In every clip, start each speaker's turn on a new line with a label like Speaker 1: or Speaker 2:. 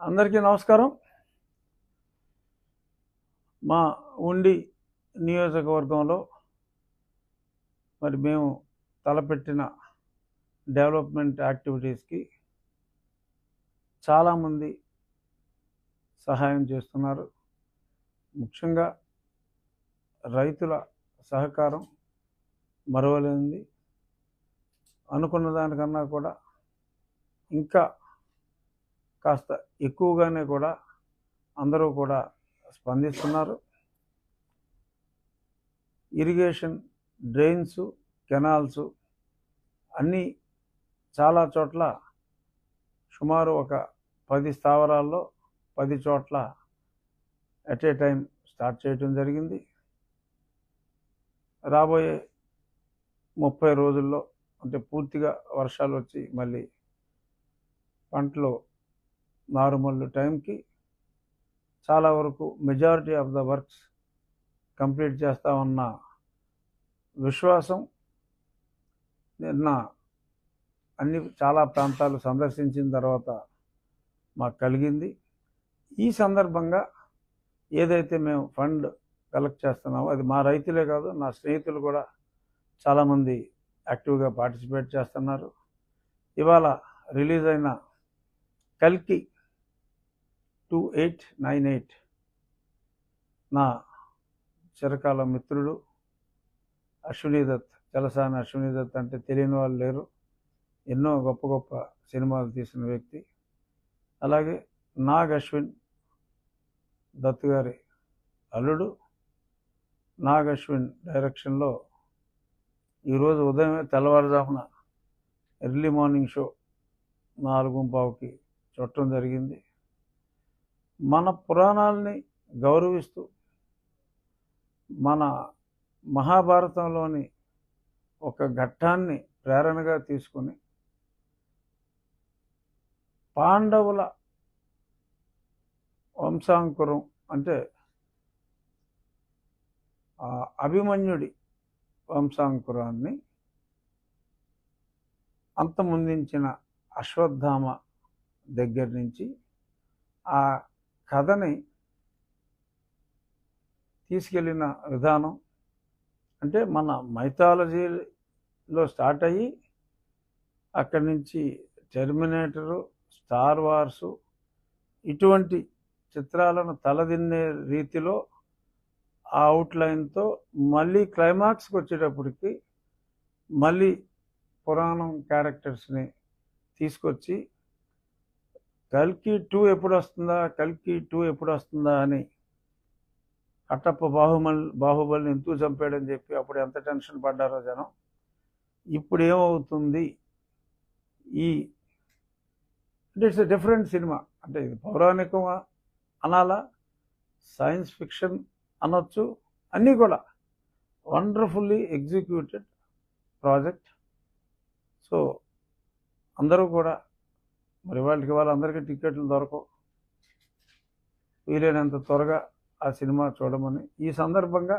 Speaker 1: అందరికీ నమస్కారం. మా ఉండి నియోజకవర్గంలో మరి మేము తలపెట్టిన డెవలప్మెంట్ యాక్టివిటీస్కి చాలామంది సహాయం చేస్తున్నారు. ముఖ్యంగా రైతుల సహకారం మరవలేనిది. అనుకున్న దానికన్నా కూడా ఇంకా కాస్త ఎక్కువగానే కూడా అందరూ కూడా స్పందిస్తున్నారు. ఇరిగేషన్ డ్రైన్స్ కెనాల్స్ అన్నీ చాలా చోట్ల సుమారు ఒక పది స్థావరాల్లో పది చోట్ల ఎట్ ఏ టైం స్టార్ట్ చేయటం జరిగింది. రాబోయే ముప్పై రోజుల్లో అంటే పూర్తిగా వర్షాలు వచ్చి మళ్ళీ పంటలు నార్మల్ టైంకి చాలా వరకు majority of the works complete చేస్తామన్న విశ్వాసం నిన్న అన్ని చాలా ప్రాంతాలు సందర్శించిన తర్వాత మాకు కలిగింది. ఈ సందర్భంగా ఏదైతే మేము ఫండ్ కలెక్ట్ చేస్తున్నామో అది మా రైతులే కాదు నా స్నేహితులు కూడా చాలామంది యాక్టివ్గా పార్టిసిపేట్ చేస్తున్నారు. ఇవాళ రిలీజ్ అయిన కల్కి టూ ఎయిట్ నైన్ ఎయిట్ నా చిరకాల మిత్రుడు అశ్విని దత్ జలసాని అశ్విని దత్ అంటే తెలియని వాళ్ళు లేరు. ఎన్నో గొప్ప గొప్ప సినిమాలు తీసిన వ్యక్తి. అలాగే నాగ్ అశ్విన్ దత్ గారి అల్లుడు. నాగ్ అశ్విన్ డైరెక్షన్లో ఈరోజు ఉదయమే తెల్లవారుజామున ఎర్లీ మార్నింగ్ షో నాలుగు పావుకి చూడటం జరిగింది. మన పురాణాలని గౌరవిస్తూ మన మహాభారతంలోని ఒక ఘట్టాన్ని ప్రేరణగా తీసుకుని పాండవుల వంశాంకురం అంటే ఆ అభిమన్యుడి వంశాంకురాన్ని అంతమొందించిన అశ్వత్థామ దగ్గర నుంచి ఆ కథని తీసుకెళ్ళిన విధానం అంటే మన మైథాలజీలో స్టార్ట్ అయ్యి అక్కడి నుంచి టెర్మినేటరు స్టార్ వార్సు ఇటువంటి చిత్రాలను తలదిన్నే రీతిలో ఆ అవుట్లైన్తో మళ్ళీ క్లైమాక్స్కి వచ్చేటప్పటికి మళ్ళీ పురాణం క్యారెక్టర్స్ని తీసుకొచ్చి కల్కి టూ ఎప్పుడు వస్తుందా కల్కి టూ ఎప్పుడు వస్తుందా అని కట్టప్ప బాహుబలి బాహుబలిని ఎందుకు చంపాడని చెప్పి అప్పుడు ఎంత టెన్షన్ పడ్డారో జనం. ఇప్పుడు ఏమవుతుంది ఈ అంటే ఇట్స్ డిఫరెంట్ సినిమా. అంటే ఇది పౌరాణికమా? అనాలా? సైన్స్ ఫిక్షన్ అనొచ్చు. అన్నీ కూడా. Wonderfully executed project. సో అందరూ కూడా మరి వాళ్ళకి వాళ్ళందరికీ టికెట్లు దొరకవు. వీలైనంత త్వరగా ఆ సినిమా చూడమని. ఈ సందర్భంగా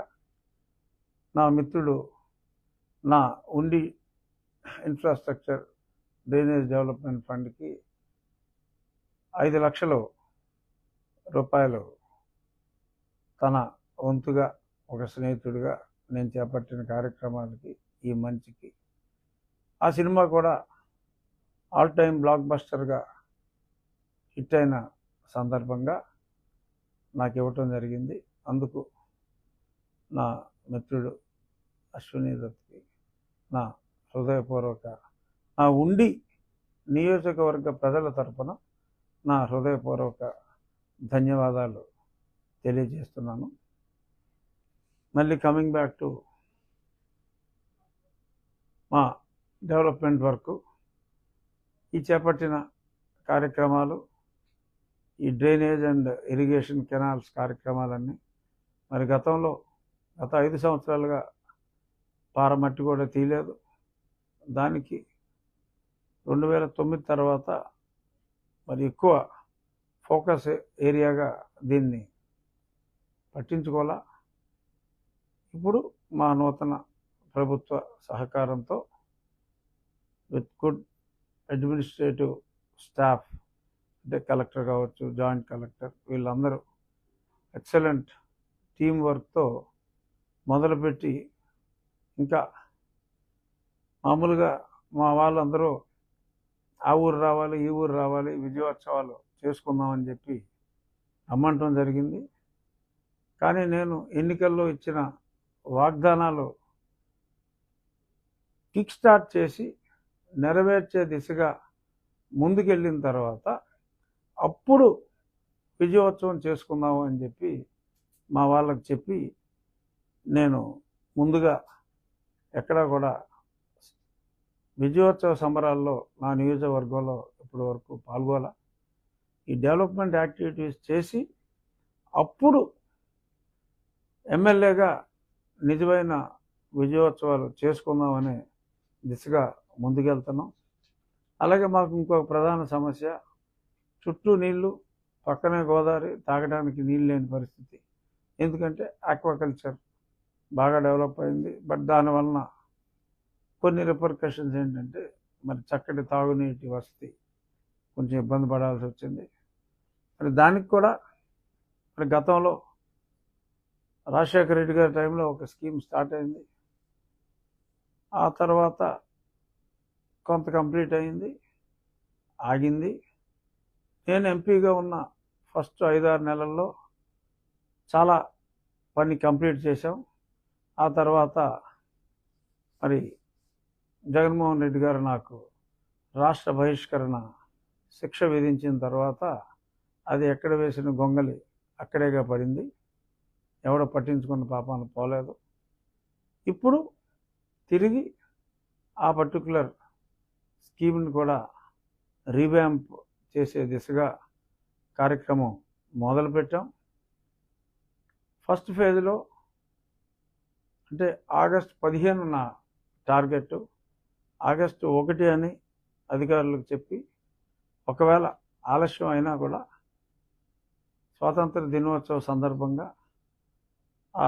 Speaker 1: నా మిత్రుడు నా ఉండి ఇన్ఫ్రాస్ట్రక్చర్ డ్రైనేజ్ డెవలప్మెంట్ ఫండ్కి ఐదు లక్షలు రూపాయలు తన వంతుగా ఒక స్నేహితుడిగా నేను చేపట్టిన కార్యక్రమానికి ఈ మంచికి. ఆ సినిమా కూడా ఆల్ టైమ్ బ్లాక్ బస్టర్గా హిట్ అయిన సందర్భంగా నాకు ఇవ్వటం జరిగింది. అందుకు నా మిత్రుడు అశ్విని దత్కి నా హృదయపూర్వక నా ఉండి నియోజకవర్గ ప్రజల తరపున నా హృదయపూర్వక ధన్యవాదాలు తెలియజేస్తున్నాను. మళ్ళీ కమింగ్ బ్యాక్ టు మా డెవలప్మెంట్ వర్క్ ఈ చేపట్టిన కార్యక్రమాలు ఈ డ్రైనేజ్ అండ్ ఇరిగేషన్ కెనాల్స్ కార్యక్రమాలన్నీ మరి గతంలో గత ఐదు సంవత్సరాలుగా పారమట్టి కూడా తీయలేదు. దానికి రెండు వేల తొమ్మిది తర్వాత మరి ఎక్కువ ఫోకస్ ఏరియాగా దీన్ని పట్టించుకోవాలా? ఇప్పుడు మా నూతన ప్రభుత్వ సహకారంతో విత్ గుడ్ అడ్మినిస్ట్రేటివ్ స్టాఫ్ అంటే కలెక్టర్ కావచ్చు జాయింట్ కలెక్టర్ వీళ్ళందరూ ఎక్సలెంట్ టీం వర్క్తో మొదలుపెట్టి ఇంకా మామూలుగా మా వాళ్ళందరూ ఆ ఊరు రావాలి ఈ ఊరు రావాలి విజయోత్సవాలు చేసుకుందామని చెప్పి రమ్మంటం జరిగింది. కానీ నేను ఎన్నికల్లో ఇచ్చిన వాగ్దానాలు కిక్ స్టార్ట్ చేసి నెరవేర్చే దిశగా ముందుకెళ్ళిన తర్వాత అప్పుడు విజయోత్సవం చేసుకుందాము అని చెప్పి మా వాళ్ళకి చెప్పి నేను ముందుగా ఎక్కడా కూడా విజయోత్సవ సంబరాల్లో నా నియోజకవర్గంలో ఇప్పటి వరకు పాల్గొల. ఈ డెవలప్మెంట్ యాక్టివిటీస్ చేసి అప్పుడు ఎమ్మెల్యేగా నిజమైన విజయోత్సవాలు చేసుకుందామనే దిశగా ముందుకెళ్తున్నాం. అలాగే మాకు ఇంకొక ప్రధాన సమస్య చుట్టూ నీళ్ళు పక్కనే గోదావరి తాగడానికి నీళ్ళు లేని పరిస్థితి. ఎందుకంటే ఆక్వాకల్చర్ బాగా డెవలప్ అయింది. బట్ దానివలన కొన్ని రిపర్కషన్స్ ఏంటంటే మరి చక్కటి తాగునీటి వసతి కొంచెం ఇబ్బంది పడాల్సి వచ్చింది. మరి దానికి కూడా మరి గతంలో రాజశేఖర రెడ్డి గారి టైంలో ఒక స్కీమ్ స్టార్ట్ అయింది. ఆ తర్వాత కొంత కంప్లీట్ అయింది ఆగింది. నేను ఎంపీగా ఉన్న ఫస్ట్ ఐదారు నెలల్లో చాలా పని కంప్లీట్ చేశాం. ఆ తర్వాత మరి జగన్మోహన్ రెడ్డి గారు నాకు రాష్ట్ర బహిష్కరణ శిక్ష విధించిన తర్వాత అది ఎక్కడ వేసిన గొంగలి అక్కడేగా పడింది. ఎవడో పట్టించుకున్న పాపాన పోలేదు. ఇప్పుడు తిరిగి ఆ పర్టికులర్ స్కీమ్ని కూడా రీవ్యాంప్ చేసే దిశగా కార్యక్రమం మొదలుపెట్టాం. ఫస్ట్ ఫేజ్లో అంటే ఆగస్ట్ పదిహేను నా టార్గెట్ ఆగస్టు ఒకటి అని అధికారులకు చెప్పి ఒకవేళ ఆలస్యం అయినా కూడా స్వాతంత్ర దినోత్సవ సందర్భంగా ఆ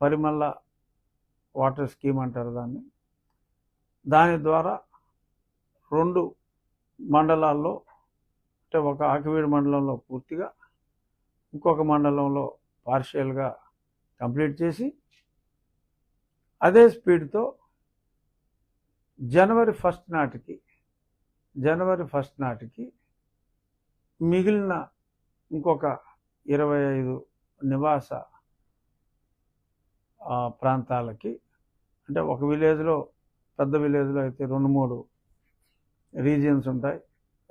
Speaker 1: పరిమళ వాటర్ స్కీమ్ అంటారు దాన్ని. దాని ద్వారా రెండు మండలాల్లో అంటే ఒక ఆకివీడు మండలంలో పూర్తిగా ఇంకొక మండలంలో పార్షియల్గా కంప్లీట్ చేసి అదే స్పీడ్తో జనవరి ఫస్ట్ నాటికి జనవరి ఫస్ట్ నాటికి మిగిలిన ఇంకొక ఇరవై ఐదు నివాస ప్రాంతాలకి అంటే ఒక విలేజ్లో పెద్ద విలేజ్లో అయితే రెండు మూడు రీజియన్స్ ఉంటాయి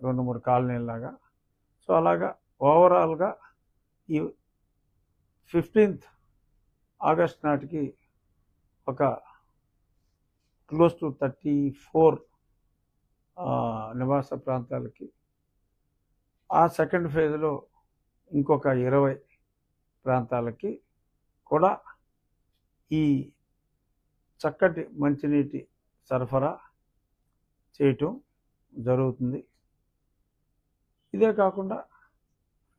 Speaker 1: రెండు మూడు కాలనీలాగా సో అలాగా ఓవరాల్గా ఈ ఫిఫ్టీన్త్ ఆగస్ట్ నాటికి ఒక క్లోజ్ టు థర్టీ ఫోర్ నివాస ప్రాంతాలకి. ఆ సెకండ్ ఫేజ్లో ఇంకొక ఇరవై ప్రాంతాలకి కూడా ఈ చక్కటి మంచినీటి సరఫరా చేయటం జరుగుతుంది. ఇదే కాకుండా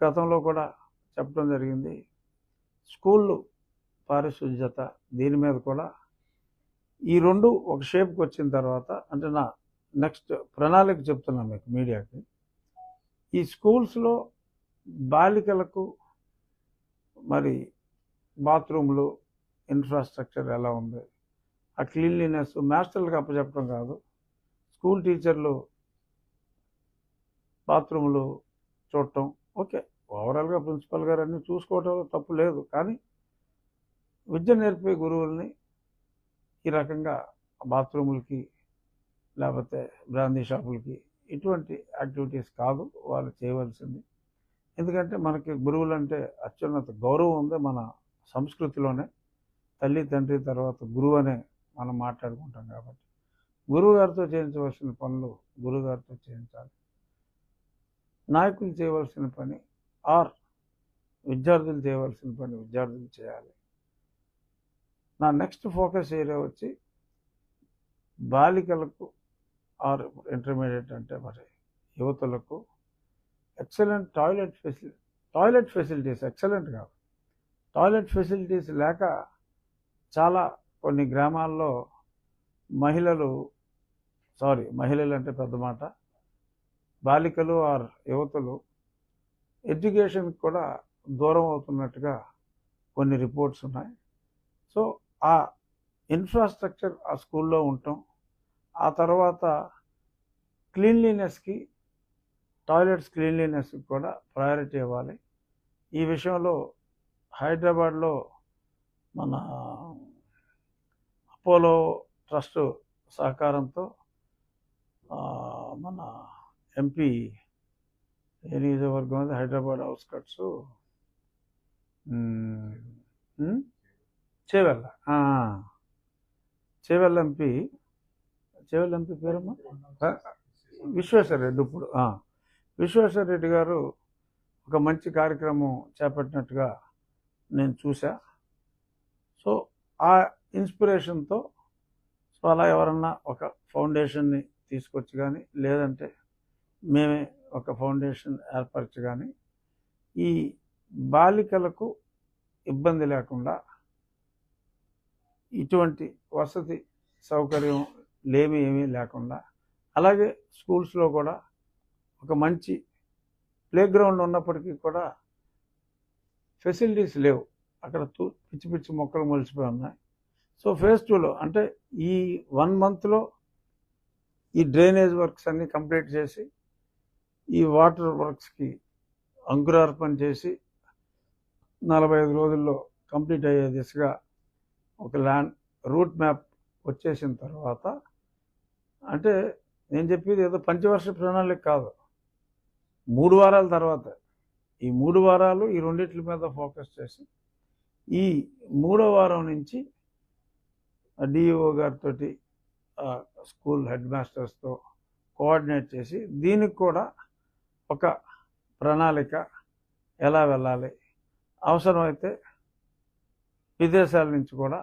Speaker 1: గతంలో కూడా చెప్పడం జరిగింది. స్కూళ్ళు పారిశుధ్యత దీని మీద కూడా ఈ రెండు ఒక షేప్కి వచ్చిన తర్వాత అంటే నా నెక్స్ట్ ప్రణాళిక చెప్తున్నా మీకు మీడియాకి. ఈ స్కూల్స్లో బాలికలకు మరి బాత్రూమ్లు ఇన్ఫ్రాస్ట్రక్చర్ ఎలా ఉంది? ఆ క్లీన్లీనెస్ మాస్టర్లకు అప్పచెప్పడం కాదు. స్కూల్ టీచర్లు బాత్రూములు చూడటం. ఓకే ఓవరాల్గా ప్రిన్సిపల్ గారు అన్నీ చూసుకోవటం తప్పు లేదు. కానీ విద్య నేర్పే గురువుల్ని ఈ రకంగా బాత్రూములకి లేకపోతే బ్రాందీ షాపులకి ఇటువంటి యాక్టివిటీస్ కాదు. వాళ్ళు చేయవలసింది. ఎందుకంటే మనకి గురువులు అంటే అత్యున్నత గౌరవం ఉంది మన సంస్కృతిలోనే. తల్లి తండ్రి తర్వాత గురువు అనే మనం మాట్లాడుకుంటాం కాబట్టి. గురువు గారితో చేయించవలసిన పనులు గురువుగారితో చేయించాలి. నాయకులు చేయవలసిన పని ఆర్ విద్యార్థులు చేయవలసిన పని విద్యార్థులు చేయాలి. నా నెక్స్ట్ ఫోకస్ ఏరియా వచ్చి బాలికలకు ఆర్ ఇంటర్మీడియట్ అంటే మరి యువతులకు excellent toilet facility toilet facilities excellent కాదు. టాయిలెట్ ఫెసిలిటీస్ లేక చాలా కొన్ని గ్రామాల్లో మహిళలు సారీ మహిళలు అంటే పెద్ద మాట బాలికలు ఆర్ యువతులు ఎడ్యుకేషన్కి కూడా దూరం అవుతున్నట్టుగా కొన్ని రిపోర్ట్స్ ఉన్నాయి. సో ఆ ఇన్ఫ్రాస్ట్రక్చర్ ఆ స్కూల్లో ఉండటం ఆ తర్వాత క్లీన్లీనెస్కి టాయిలెట్స్ క్లీన్లీనెస్కి కూడా ప్రయారిటీ ఇవ్వాలి. ఈ విషయంలో హైదరాబాద్లో మన అపోలో ట్రస్ట్ సహకారంతో మన ఎంపీ ఏ నియోజకవర్గం అది? హైదరాబాద్ అవుట్స్కట్స్ చేవెళ్ళ. ఆ, చేవెళ్ళ ఎంపీ చేవెళ్ళ ఎంపీ పేరమ్మా? విశ్వేశ్వర రెడ్డి ఇప్పుడు. విశ్వేశ్వర రెడ్డి గారు ఒక మంచి కార్యక్రమం చేపట్టినట్టుగా నేను చూసా సో ఆ ఇన్స్పిరేషన్తో సో అలా ఎవరన్నా ఒక ఫౌండేషన్ని తీసుకొచ్చి కానీ లేదంటే మేమే ఒక ఫౌండేషన్ ఏర్పరచగాని ఈ బాలికలకు ఇబ్బంది లేకుండా ఇటువంటి వసతి సౌకర్యం లేమి ఏమీ లేకుండా అలాగే స్కూల్స్లో కూడా ఒక మంచి ప్లేగ్రౌండ్ ఉన్నప్పటికీ కూడా ఫెసిలిటీస్ లేవు. అక్కడ తూ పిచ్చి పిచ్చి మొక్కలు మొలిచిపోయి ఉన్నాయి. సో ఫేజ్ టూలో అంటే ఈ వన్ మంత్లో ఈ డ్రైనేజ్ వర్క్స్ అన్నీ కంప్లీట్ చేసి ఈ వాటర్ వర్క్స్కి అంకురార్పణ చేసి నలభై ఐదు రోజుల్లో కంప్లీట్ అయ్యే దిశగా ఒక ల్యాండ్ రూట్ మ్యాప్ వచ్చేసిన తర్వాత అంటే నేను చెప్పేది ఏదో పంచవర్ష ప్రణాళిక కాదు. మూడు వారాల తర్వాత ఈ మూడు వారాలు ఈ రెండిట్ల మీద ఫోకస్ చేసి ఈ మూడో వారం నుంచి డిఈఓ గారితో స్కూల్ హెడ్ మాస్టర్స్తో కోఆర్డినేట్ చేసి దీనికి కూడా ఒక ప్రణాళిక ఎలా వెళ్ళాలి? అవసరమైతే విదేశాల నుంచి కూడా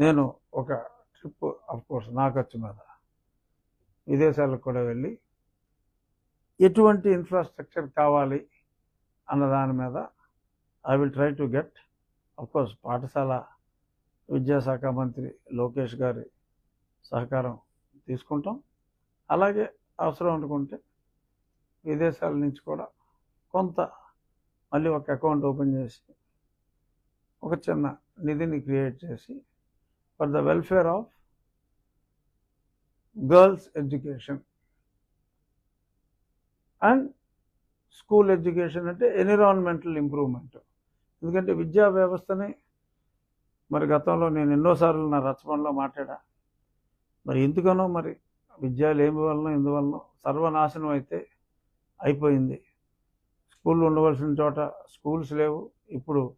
Speaker 1: నేను ఒక ట్రిప్ కోర్స్ నా ఖర్చు మీద విదేశాలకు కూడా వెళ్ళి ఎటువంటి ఇన్ఫ్రాస్ట్రక్చర్ కావాలి అన్న దాని మీద I will try to get course పాఠశాల విద్యాశాఖ మంత్రి లోకేష్ గారి సహకారం తీసుకుంటాం. అలాగే అవసరం అనుకుంటే విదేశాల నుంచి కూడా కొంత మళ్ళీ ఒక అకౌంట్ ఓపెన్ చేసి ఒక చిన్న నిధిని క్రియేట్ చేసి for the welfare of girls education. And school education అంటే ఎన్విరాన్మెంటల్ ఇంప్రూవ్మెంట్. ఎందుకంటే విద్యా వ్యవస్థని మరి గతంలో నేను ఎన్నోసార్లు నా రచనలో మాట్లాడా. మరి ఎందుకనో మరి విద్యలు ఏమి వలన ఎందువలన సర్వనాశనం అయితే అయిపోయింది. స్కూళ్ళు ఉండవలసిన చోట స్కూల్స్ లేవు. ఇప్పుడు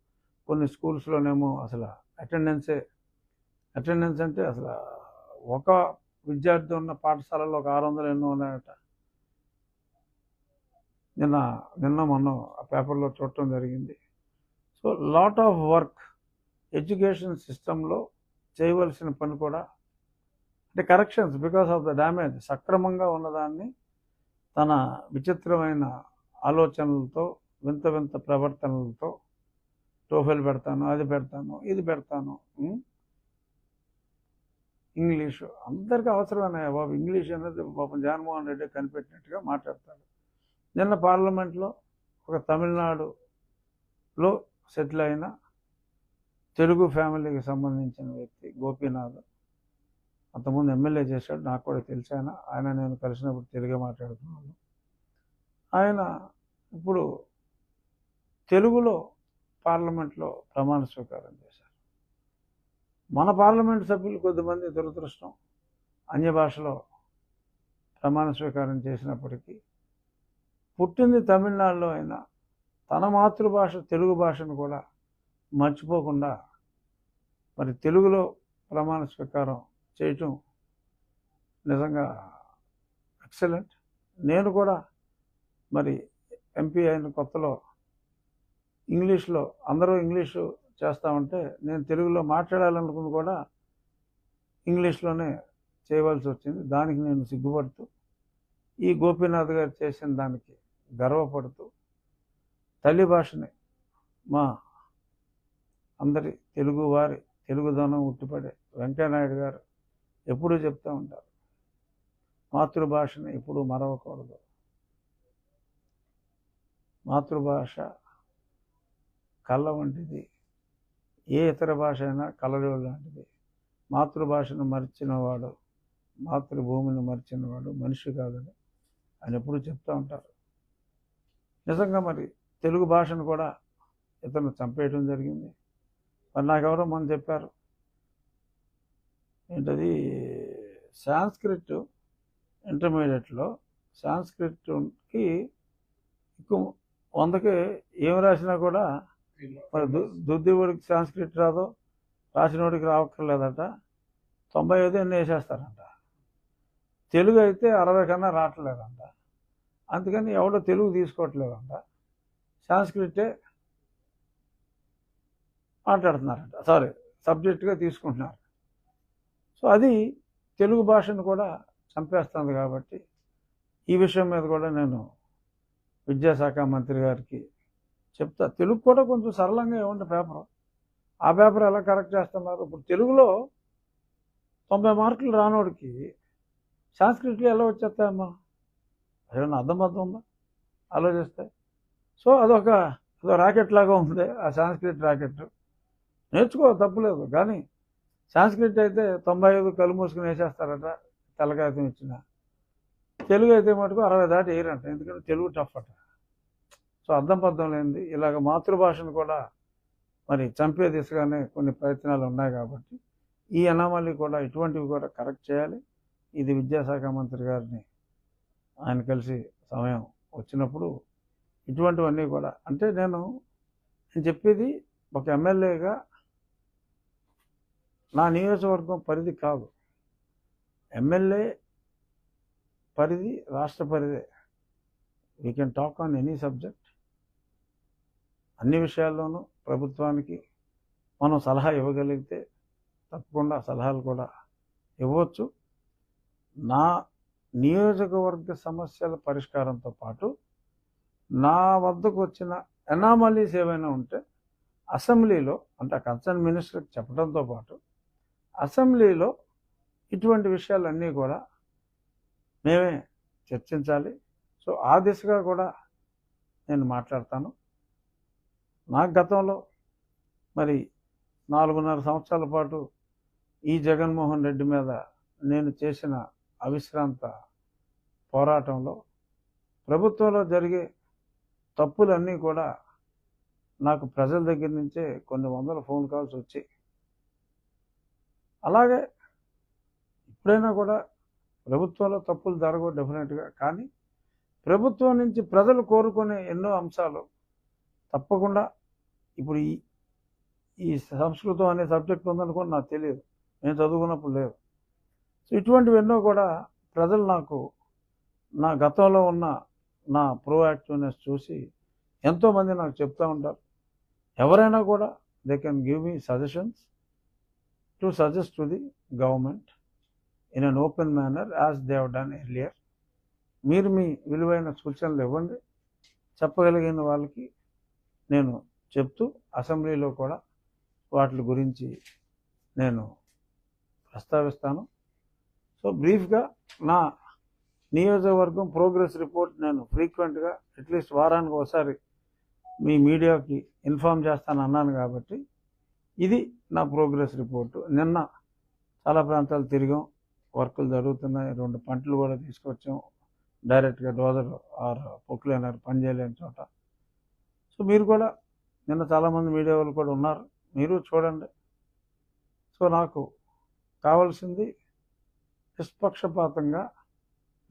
Speaker 1: కొన్ని స్కూల్స్లోనేమో అసలు అటెండెన్సే అటెండెన్స్ అంటే అసలు ఒక విద్యార్థి ఉన్న పాఠశాలలో ఒక ఆరు వందలు ఎన్నో ఉన్నాయట. నిన్న నిన్న మొన్న ఆ పేపర్లో చూడటం జరిగింది. So lot of work education సిస్టంలో చేయవలసిన పని కూడా అంటే corrections because of the damage సక్రమంగా ఉన్నదాన్ని తన విచిత్రమైన ఆలోచనలతో వింత వింత ప్రవర్తనలతో టోఫెల్ పెడతాను అది పెడతాను ఇది పెడతాను ఇంగ్లీషు. అందరికీ అవసరమైన బాబు? ఇంగ్లీష్ అనేది పాపం జగన్మోహన్ రెడ్డి కనిపెట్టినట్టుగా మాట్లాడతాడు. నిన్న పార్లమెంట్లో ఒక తమిళనాడులో సెటిల్ అయిన తెలుగు ఫ్యామిలీకి సంబంధించిన వ్యక్తి గోపీనాథ్ అంతకుముందు ఎమ్మెల్యే చేశాడు నాకు కూడా తెలిసి ఆయన. ఆయన నేను కలిసినప్పుడు తెలుగే మాట్లాడుతున్నాను. ఆయన ఇప్పుడు తెలుగులో పార్లమెంట్లో ప్రమాణ స్వీకారం చేశారు. మన పార్లమెంట్ సభ్యులు కొద్దిమంది దురదృష్టం. అన్య భాషలో ప్రమాణ స్వీకారం చేసినప్పటికీ పుట్టింది తమిళనాడులో అయినా తన మాతృభాష తెలుగు భాషను కూడా మర్చిపోకుండా మరి తెలుగులో ప్రమాణ స్వీకారం చేయటం నిజంగా ఎక్సలెంట్. నేను కూడా మరి ఎంపీ అయిన కొత్తలో ఇంగ్లీష్లో అందరూ ఇంగ్లీషు చేస్తామంటే నేను తెలుగులో మాట్లాడాలనుకుని కూడా ఇంగ్లీష్లోనే చేయవలసి వచ్చింది. దానికి నేను సిగ్గుపడుతూ ఈ గోపీనాథ్ గారు చేసిన దానికి గర్వపడుతూ తల్లి భాషని మా అందరి తెలుగు వారి తెలుగుదనం ఉట్టిపడే వెంకయ్యనాయుడు గారు ఎప్పుడూ చెప్తూ ఉంటారు. మాతృభాషని ఎప్పుడూ మరవకూడదు. మాతృభాష కళ్ళ వంటిది. ఏ ఇతర భాష అయినా కళ్ళజోడు లాంటిది. మాతృభాషను మరిచినవాడు మాతృభూమిని మరిచినవాడు మనిషి కాదని అని ఎప్పుడు చెప్తూ ఉంటారు. నిజంగా మరి తెలుగు భాషను కూడా ఇతను చంపేయడం జరిగింది. మరి నాకెవరో మనం చెప్పారు ఏంటది? సాంస్క్రిట్ ఇంటర్మీడియట్లో సాంస్క్రిట్కి ఎక్కువ వందకి ఏం రాసినా కూడా మరి దు దుద్దివాడికి సాంస్క్రిట్ రాదు రాసినోడికి రావక్కర్లేదట. తొంభై ఐదు ఎన్ని వేసేస్తారంట. తెలుగు అయితే అరవై కన్నా రావట్లేదంట. అందుకని ఎవడో తెలుగు తీసుకోవట్లేదంట. సాంస్క్రిటే మాట్లాడుతున్నారంట. సారీ సబ్జెక్టుగా తీసుకుంటున్నారు. సో అది తెలుగు భాషను కూడా చంపేస్తుంది కాబట్టి ఈ విషయం మీద కూడా నేను విద్యాశాఖ మంత్రి గారికి చెప్తా. తెలుగు కూడా కొంచెం సరళంగా ఇవ్వండి పేపర్? ఆ పేపర్ ఎలా కరెక్ట్ చేస్తున్నారు? ఇప్పుడు తెలుగులో తొంభై మార్కులు రానోడికి సాంస్క్రిట్లో ఎలా వచ్చేస్తాయమ్మా? ఏమన్నా అర్థం అర్థం ఉందా? ఆలోచిస్తే. సో అదొక అదో రాకెట్ లాగా ఉంది ఆ సాంస్క్రిట్ రాకెట్. నేర్చుకో తప్పులేదు. కానీ సాంస్క్రిట్ అయితే తొంభై ఐదు కళ్ళు మూసుకుని వేసేస్తారట తెల్లకాయతం ఇచ్చిన తెలుగు అయితే మటుకు అరవై దాటి వేయరంట ఎందుకంటే తెలుగు టఫ్ అట. సో అర్థం పద్ధం లేనిది. ఇలాగ మాతృభాషను కూడా మరి చంపే దిశగానే కొన్ని ప్రయత్నాలు ఉన్నాయి కాబట్టి ఈ అనామలీ కూడా ఇటువంటివి కూడా కరెక్ట్ చేయాలి. ఇది విద్యాశాఖ మంత్రి గారిని ఆయన కలిసి సమయం వచ్చినప్పుడు ఇటువంటివన్నీ కూడా అంటే నేను నేను చెప్పేది ఒక ఎమ్మెల్యేగా నా నియోజకవర్గం పరిధి కాదు. ఎమ్మెల్యే పరిధి రాష్ట్ర పరిధే. We can talk on any subject అన్ని విషయాల్లోనూ ప్రభుత్వానికి మనం సలహా ఇవ్వగలిగితే తప్పకుండా సలహాలు కూడా ఇవ్వచ్చు. నా నియోజకవర్గ సమస్యల పరిష్కారంతో పాటు నా వద్దకు వచ్చిన ఎనామలీస్ ఏవైనా ఉంటే అసెంబ్లీలో అంటే కన్సర్న్ మినిస్టర్కి చెప్పడంతో పాటు అసెంబ్లీలో ఇటువంటి విషయాలన్నీ కూడా మేమే చర్చించాలి. సో ఆ దిశగా కూడా నేను మాట్లాడతాను. నాకు గతంలో మరి నాలుగున్నర సంవత్సరాల పాటు ఈ జగన్మోహన్ రెడ్డి మీద నేను చేసిన అవిశ్రాంత పోరాటంలో ప్రభుత్వంలో జరిగే తప్పులన్నీ కూడా నాకు ప్రజల దగ్గర నుంచే కొన్ని వందల ఫోన్ కాల్స్ వచ్చాయి అలాగే ఇప్పుడైనా కూడా ప్రభుత్వంలో తప్పులు జరగవు డెఫినెట్గా. కానీ ప్రభుత్వం నుంచి ప్రజలు కోరుకునే ఎన్నో అంశాలు తప్పకుండా ఇప్పుడు ఈ ఈ సంస్కృతం అనే సబ్జెక్ట్ ఉందనుకోని నాకు తెలియదు. నేను చదువుకున్నప్పుడు లేదు. సో ఇటువంటివి ఎన్నో కూడా ప్రజలు నాకు నా గతంలో ఉన్న నా ప్రోయాక్టివ్నెస్ చూసి ఎంతోమంది నాకు చెప్తూ ఉంటారు. ఎవరైనా కూడా they can give me suggestions. To suggest to the government in an open manner as they've done earlier మీరు మీ విలువైన సూచనలు ఇవ్వండి. చెప్పగలిగిన వాళ్ళకి నేను చెప్తూ అసెంబ్లీలో కూడా వాటి గురించి నేను ప్రస్తావిస్తాను. సో బ్రీఫ్గా నా నియోజకవర్గం ప్రోగ్రెస్ రిపోర్ట్ నేను ఫ్రీక్వెంట్గా అట్లీస్ట్ వారానికి ఒకసారి మీ మీడియాకి ఇన్ఫామ్ చేస్తాను అన్నాను కాబట్టి ఇది నా ప్రోగ్రెస్ రిపోర్టు. నిన్న చాలా ప్రాంతాలు తిరిగాం. వర్కులు జరుగుతున్నాయి. రెండు పంటలు కూడా తీసుకొచ్చాం. డైరెక్ట్గా డోజర్ ఆర్ పొక్లైనర్ పనిచేయలేని చోట. సో మీరు కూడా నిన్న చాలామంది మీడియా వాళ్ళు కూడా ఉన్నారు. మీరు చూడండి. సో నాకు కావాల్సింది నిష్పక్షపాతంగా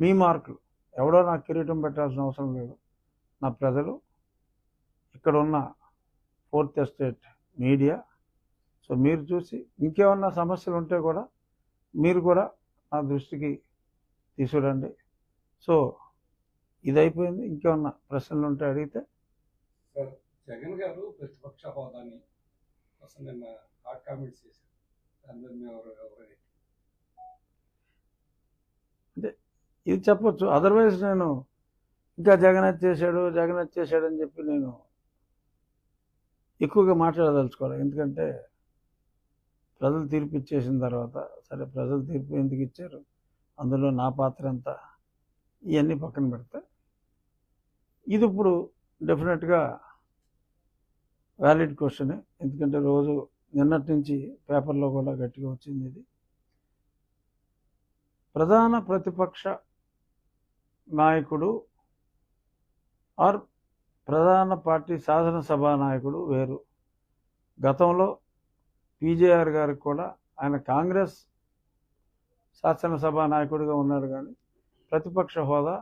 Speaker 1: మీ మార్కులు. ఎవడో నాకు కిరీటం పెట్టాల్సిన అవసరం లేదు. నా ప్రజలు ఇక్కడ ఉన్న ఫోర్త్ ఎస్టేట్ మీడియా సో మీరు చూసి ఇంకేమన్నా సమస్యలు ఉంటే కూడా మీరు కూడా నా దృష్టికి తీసుకురండి. సో ఇది అయిపోయింది ఇంకేమన్నా ప్రశ్నలు ఉంటే అడిగితే.
Speaker 2: సార్ జగన్ గారు ప్రతిపక్ష హోదాని కోసం నిన్న హాట్ కామెంట్స్ చేశారు. ఎవరు
Speaker 1: ఇది చెప్పొచ్చు. అదర్వైజ్ నేను ఇంకా జగన్ చేశాడు జగన్ చేశాడు అని చెప్పి నేను ఎక్కువగా మాట్లాడదలుచుకోవాలి ఎందుకంటే ప్రజలు తీర్పు ఇచ్చేసిన తర్వాత సరే ప్రజలు తీర్పు ఎందుకు ఇచ్చారు? అందులో నా పాత్ర ఎంత? ఇవన్నీ పక్కన పెడితే ఇది ఇప్పుడు డెఫినెట్గా వ్యాలిడ్ క్వశ్చన్. ఎందుకంటే రోజు నిన్నటి నుంచి పేపర్లో కూడా గట్టిగా వచ్చింది ఇది. ప్రధాన ప్రతిపక్ష నాయకుడు ఆర్ ప్రధాన పార్టీ శాసనసభ నాయకుడు వేరు. గతంలో పీజేఆర్ గారికి కూడా ఆయన కాంగ్రెస్ శాసనసభ నాయకుడిగా ఉన్నాడు కానీ ప్రతిపక్ష హోదా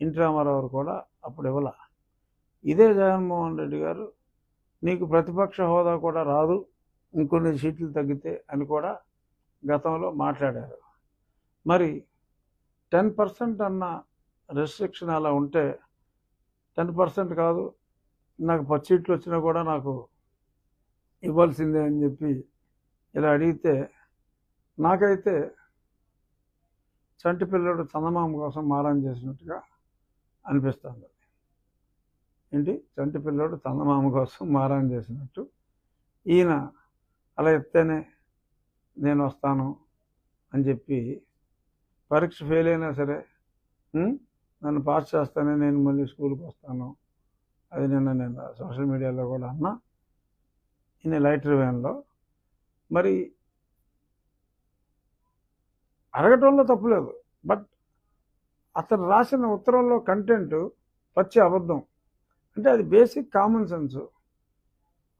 Speaker 1: ఎన్టీ రామారావు కూడా అప్పుడు ఇవ్వాల. ఇదే జగన్మోహన్ రెడ్డి గారు నీకు ప్రతిపక్ష హోదా కూడా రాదు ఇంకొన్ని సీట్లు తగ్గితే అని కూడా గతంలో మాట్లాడారు. మరి టెన్ పర్సెంట్ అన్న రెస్ట్రిక్షన్ అలా ఉంటే టెన్ పర్సెంట్ కాదు నాకు పది సీట్లు వచ్చినా కూడా నాకు ఇవ్వాల్సిందే అని చెప్పి ఇలా అడిగితే నాకైతే చంటి పిల్లడు చందమామ కోసం మారం చేసినట్టుగా అనిపిస్తుంది. ఏంటి? చంటి పిల్లోడు చందమామ కోసం మారం చేసినట్టు. ఈయన అలా చెప్తేనే నేను వస్తాను అని చెప్పి పరీక్ష ఫెయిల్ అయినా సరే నన్ను పాస్ చేస్తానే నేను మళ్ళీ స్కూల్కి వస్తాను. అది నిన్న నేను సోషల్ మీడియాలో కూడా అన్నా. ఇన్ని లైటర్ వ్యాన్లో మరి అడగటంలో తప్పులేదు. బట్ అతను రాసిన ఉత్తరంలో కంటెంట్ పచ్చి అబద్ధం. అంటే అది బేసిక్ కామన్ సెన్స్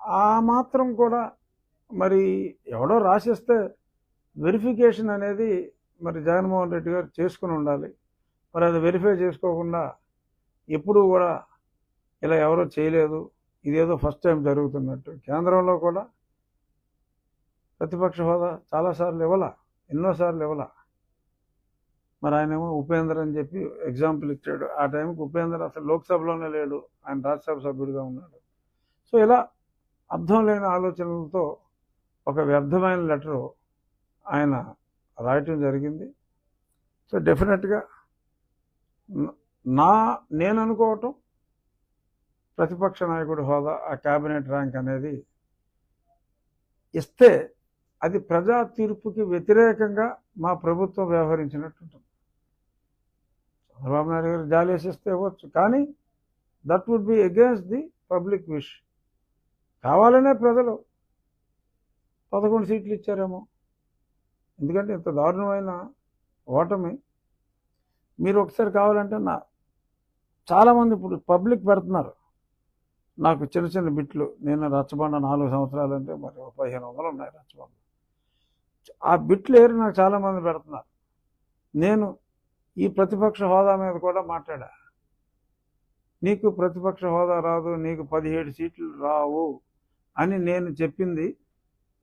Speaker 1: ఆ మాత్రం కూడా మరి ఎవడో రాసిస్తే వెరిఫికేషన్ అనేది మరి జగన్మోహన్ రెడ్డి గారు చేసుకుని ఉండాలి. మరి అది వెరిఫై చేసుకోకుండా ఎప్పుడూ కూడా ఇలా ఎవరో చేయలేదు. ఇదేదో ఫస్ట్ టైం జరుగుతున్నట్టు. కేంద్రంలో కూడా ప్రతిపక్ష హోదా చాలాసార్లు ఇవ్వాల? ఎన్నోసార్లు ఇవ్వాల? మరి ఆయనేమో ఉపేంద్ర అని చెప్పి ఎగ్జాంపుల్ ఇచ్చాడు. ఆ టైంకి ఉపేంద్ర అసలు లోక్సభలోనే లేడు. ఆయన రాజ్యసభ సభ్యుడిగా ఉన్నాడు. సో ఇలా అర్థం లేని ఆలోచనలతో ఒక వ్యర్థమైన లెటరు ఆయన రాయటం జరిగింది. సో డెఫినెట్గా నా నేను అనుకోవటం ప్రతిపక్ష నాయకుడి హోదా ఆ క్యాబినెట్ ర్యాంక్ అనేది ఇస్తే అది ప్రజా తీర్పుకి వ్యతిరేకంగా మా ప్రభుత్వం వ్యవహరించినట్టు ఉంటుంది చంద్రబాబు నాయుడు గారు జాలేసిస్తే ఇవ్వచ్చు కానీ that would be against the public wish కావాలనే ప్రజలు పదకొండు సీట్లు ఇచ్చారేమో. ఎందుకంటే ఇంత దారుణమైన ఓటమి మీరు ఒకసారి కావాలంటే నా చాలామంది ఇప్పుడు పబ్లిక్ పెడుతున్నారు. నాకు చిన్న చిన్న బిట్లు నేను రచ్చబండ నాలుగు సంవత్సరాలు అంటే మరి పదిహేను వందలు ఉన్నాయి రచ్చబండ ఆ బిట్లు ఏరి నాకు చాలామంది పెడుతున్నారు. నేను ఈ ప్రతిపక్ష హోదా మీద కూడా మాట్లాడా. నీకు ప్రతిపక్ష హోదా రాదు నీకు పదిహేడు సీట్లు రావు అని నేను చెప్పింది.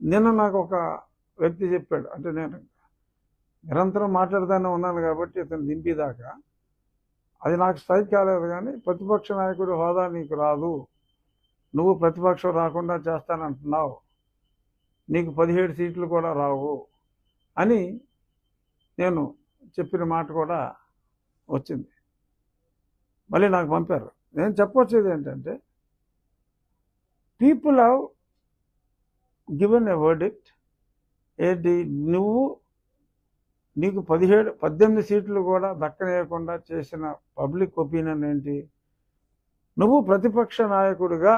Speaker 1: నిన్న నాకు ఒక వ్యక్తి చెప్పాడు. అంటే నేను నిరంతరం మాట్లాడుతూనే ఉన్నాను కాబట్టి ఇతను దింపేదాకా. అది నాకు స్ట్రైక్ కాలేదు కానీ ప్రతిపక్ష నాయకుడు హోదా నీకు రాదు. నువ్వు ప్రతిపక్షం రాకుండా చేస్తానంటున్నావు. నీకు పదిహేడు సీట్లు కూడా రావు అని నేను చెప్పిన మాట కూడా వచ్చింది. మళ్ళీ నాకు పంపారు. నేను చెప్పొచ్చేది ఏంటంటే people have given a verdict ఏంటి? నువ్వు నీకు పదిహేడు పద్దెనిమిది సీట్లు కూడా దక్కనేయకుండా చేసిన పబ్లిక్ ఒపీనియన్ ఏంటి? నువ్వు ప్రతిపక్ష నాయకుడిగా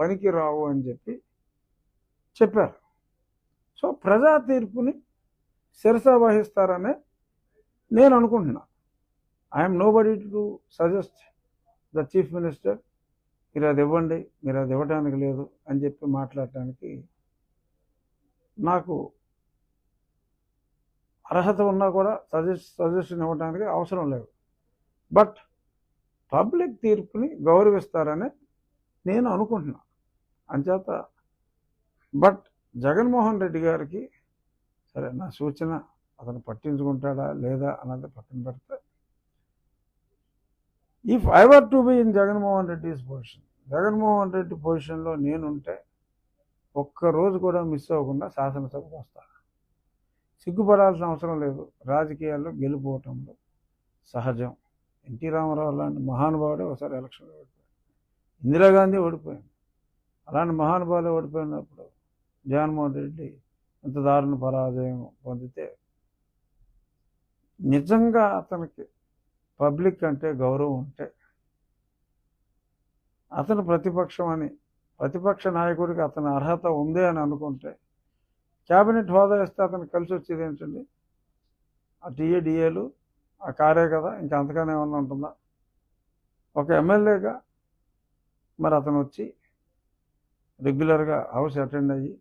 Speaker 1: పనికి రావు అని చెప్పి చెప్పారు. సో ప్రజా తీర్పుని శిరస వహిస్తారనే నేను అనుకుంటున్నా. I'm nobody to suggest the chief minister మీరు అది ఇవ్వండి మీరు అది ఇవ్వడానికి లేదు అని చెప్పి మాట్లాడటానికి నాకు అర్హత ఉన్నా కూడా సజెస్ట్ సజెషన్ ఇవ్వడానికి అవసరం లేదు. బట్ పబ్లిక్ తీర్పుని గౌరవిస్తారని నేను అనుకుంటున్నాను అంచేత బట్ జగన్మోహన్ రెడ్డి గారికి సరే నా సూచన అతను పట్టించుకుంటాడా లేదా అన్నది పక్కన పెడితే if I were to be in Jaganmohan Reddy's position Jaganmohan Reddy పొజిషన్లో నేనుంటే ఒక్క రోజు కూడా మిస్ అవ్వకుండా శాసనసభకు వస్తాను సిగ్గుపడాల్సిన అవసరం లేదు. రాజకీయాల్లో గెలిపోవటంలో సహజం. ఎన్టీ రామారావు లాంటి మహానుభావుడే ఒకసారి ఎలక్షన్లో ఓడిపోయాడు. ఇందిరాగాంధీ ఓడిపోయింది అలాంటి మహానుభావులు ఓడిపోయినప్పుడు జగన్మోహన్ రెడ్డి ఇంత దారుణ పరాజయం పొందితే నిజంగా అతనికి పబ్లిక్ అంటే గౌరవం ఉంటే అతను ప్రతిపక్షం అని ప్రతిపక్ష నాయకుడికి అతని అర్హత ఉంది అని అనుకుంటే క్యాబినెట్ హోదా ఇస్తే అతను కలిసి వచ్చేది ఏంటండి? ఆ టీఏడిఏలు ఆ కారే కదా ఇంకా అంతగానే ఏమన్నా ఉంటుందా? ఒక ఎమ్మెల్యేగా మరి అతను వచ్చి రెగ్యులర్గా హౌస్ అటెండ్ అయ్యి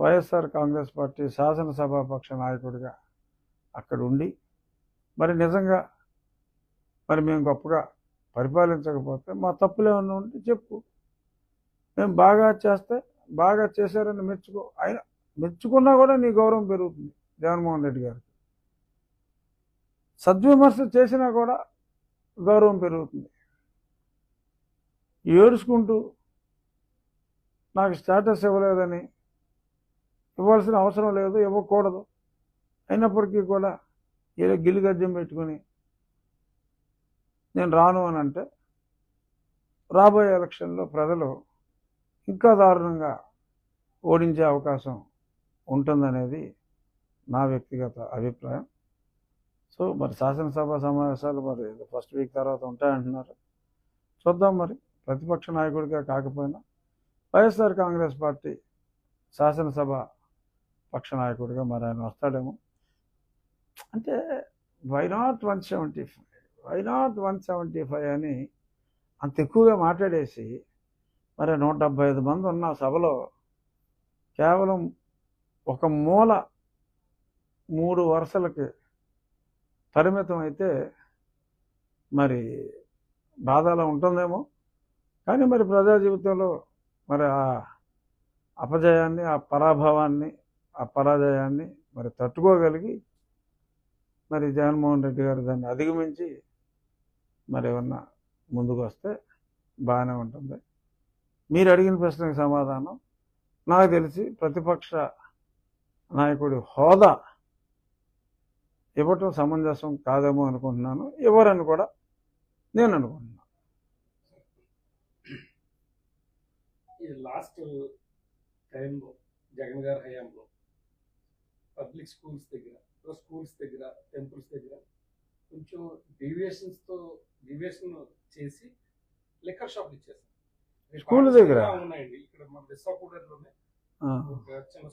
Speaker 1: వైఎస్ఆర్ కాంగ్రెస్ పార్టీ శాసనసభాపక్ష నాయకుడిగా అక్కడ ఉండి మరి నిజంగా మరి మేము గొప్పగా పరిపాలించకపోతే మా తప్పులేమన్నా ఉంటే చెప్పు. మేము బాగా చేస్తే బాగా చేశారని మెచ్చుకో ఆయన మెచ్చుకున్నా కూడా నీ గౌరవం పెరుగుతుంది జగన్మోహన్ రెడ్డి గారికి. సద్విమర్శ చేసినా కూడా గౌరవం పెరుగుతుంది. ఏడుచుకుంటూ నాకు స్టేటస్ ఇవ్వలేదని ఇవ్వాల్సిన అవసరం లేదు ఇవ్వకూడదు. అయినప్పటికీ కూడా ఏదో గిల్లిగద్యం పెట్టుకుని నేను రాను అని అంటే రాబోయే ఎలక్షన్లో ప్రజలు ఇంకా దారుణంగా ఓడించే అవకాశం ఉంటుందనేది నా వ్యక్తిగత అభిప్రాయం. సో మరి శాసనసభ సమావేశాలు మరి ఫస్ట్ వీక్ తర్వాత ఉంటాయంటున్నారు. చూద్దాం మరి. ప్రతిపక్ష నాయకుడిగా కాకపోయినా వైఎస్ఆర్ కాంగ్రెస్ పార్టీ శాసనసభ పక్ష నాయకుడిగా మరి ఆయన వస్తాడేమో. అంటే why not one seventy five why not one seventy five అని అంత ఎక్కువగా మాట్లాడేసి మరి నూట డెబ్బై ఐదు మంది ఉన్న సభలో కేవలం ఒక మూల మూడు వరుసలకి పరిమితం అయితే మరి బాధలా ఉంటుందేమో. కానీ మరి ప్రజా జీవితంలో మరి ఆ అపజయాన్ని ఆ పరాభవాన్ని ఆ పరాజయాన్ని మరి తట్టుకోగలిగి మరి జగన్మోహన్ రెడ్డి గారు దాన్ని అధిగమించి మరి ఏమన్నా ముందుకు వస్తే బాగానే ఉంటుంది. మీరు అడిగిన ప్రశ్నకు సమాధానం. నాకు తెలిసి ప్రతిపక్ష నాయకుడి హోదా ఇవ్వటం సమంజసం కాదేమో అనుకుంటున్నాను. ఇవ్వరని కూడా నేను అనుకుంటున్నాను.
Speaker 2: ఈ లాస్ట్ టైంలో జగన్ గారి హయాంలో పబ్లిక్ స్కూల్స్ దగ్గర స్కూల్స్ దగ్గర టెంపుల్స్ దగ్గర కొంచెం డీవియేషన్స్తో డీవియేషన్ చేసి లిక్కర్ షాప్లు ఇచ్చేసారు
Speaker 1: స్కూల్ దగ్గర?
Speaker 2: ఉన్నాయండి. ఇక్కడ మన విశాఖపట్నంలోనే చిన్న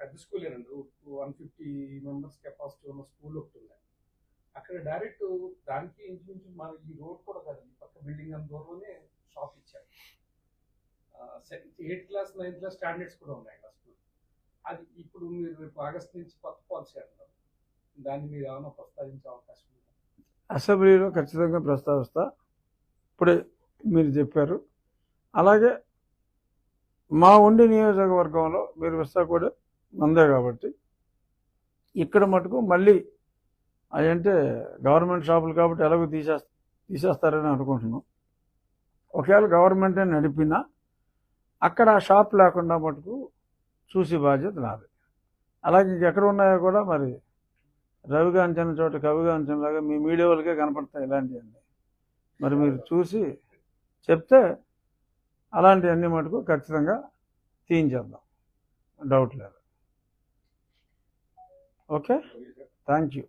Speaker 2: పెద్ద స్కూల్ అండి వన్ ఫిఫ్టీ మెంబర్స్ కెపాసిటీ ఉన్న స్కూల్ ఒకటి ఉంది. అక్కడ డైరెక్ట్ దానికి ఇంచుమించు మన ఈ రోడ్ కూడా కాదు ఈ పక్క బిల్డింగ్ అంత దూరంలోనే షాప్ ఇచ్చారు. Eighth class ninth class standards కూడా ఉన్నాయి. అది ఇప్పుడు మీరు రేపు ఆగస్ట్ నుంచి కొత్త పాలసీ అంటారు. దాన్ని మీరు ఏమైనా ప్రస్తావించే అవకాశం ఉందా?
Speaker 1: అసెంబ్లీలో ఖచ్చితంగా ప్రస్తావిస్తా. ఇప్పుడే మీరు చెప్పారు. అలాగే మా ఉండి నియోజకవర్గంలో మీరు విశాఖపడే మందే కాబట్టి ఇక్కడ మటుకు మళ్ళీ అదంటే గవర్నమెంట్ షాపులు కాబట్టి ఎలాగో తీసేస్తా తీసేస్తారని అనుకుంటున్నాం. ఒకవేళ గవర్నమెంటే నడిపినా అక్కడ ఆ షాప్ లేకుండా మటుకు చూసి బాధ్యత నాది. అలాగే ఇంకెక్కడ ఉన్నాయో కూడా మరి రవిగాంచన చోట కవిగాంచనలాగా మీ మీడియా వాళ్ళకే కనపడతాయి ఇలాంటివన్నీ. మరి మీరు చూసి చెప్తే అలాంటివన్నీ మటుకు ఖచ్చితంగా తీయించేద్దాం డౌట్ లేదు. ఓకే? Thank you